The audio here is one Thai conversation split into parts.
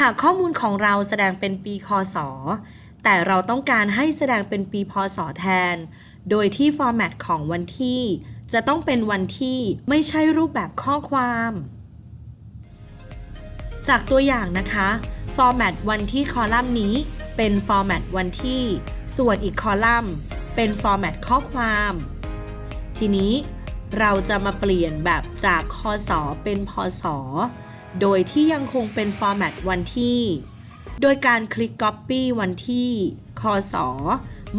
หากข้อมูลของเราแสดงเป็นปีคศ แต่เราต้องการให้แสดงเป็นปีพศแทน โดยที่ฟอร์แมตของวันที่ จะต้องเป็นวันที่ไม่ใช่รูปแบบข้อความ จากตัวอย่างนะคะฟอร์แมตวันที่คอลัมน์นี้เป็นฟอร์แมตวันที่ ส่วนอีกคอลัมน์ เป็นฟอร์แมตข้อความ ทีนี้เราจะมาเปลี่ยนแบบจากคศเป็นพศ โดยที่ยังคงเป็นฟอร์แมตวันที่ โดยการคลิก Copy วันที่ คศ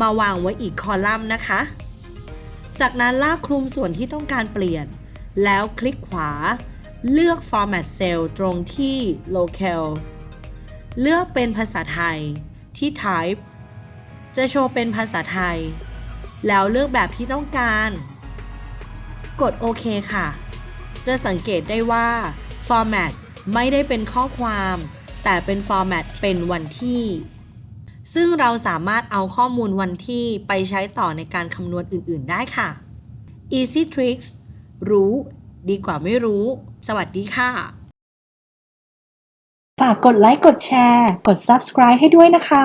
มาวางไว้อีกคอลัมน์นะคะ จากนั้นลากคลุมส่วนที่ต้องการเปลี่ยน แล้วคลิกขวา เลือก Format Cell ตรงที่ Local เลือกเป็นภาษาไทยที่ Type จะโชว์เป็นภาษาไทย แล้วเลือกแบบที่ต้องการ กดโอเคค่ะ จะสังเกตได้ว่า Format ไม่ได้เป็นข้อความ แต่เป็นฟอร์แมตเป็นวันที่ ซึ่งเราสามารถเอาข้อมูลวันที่ไปใช้ต่อในการคำนวณอื่นๆได้ค่ะ Easy Tricks รู้ ดีกว่าไม่รู้ สวัสดีค่ะ ฝากกดไลค์กดแชร์ กด subscribe ให้ด้วยนะคะ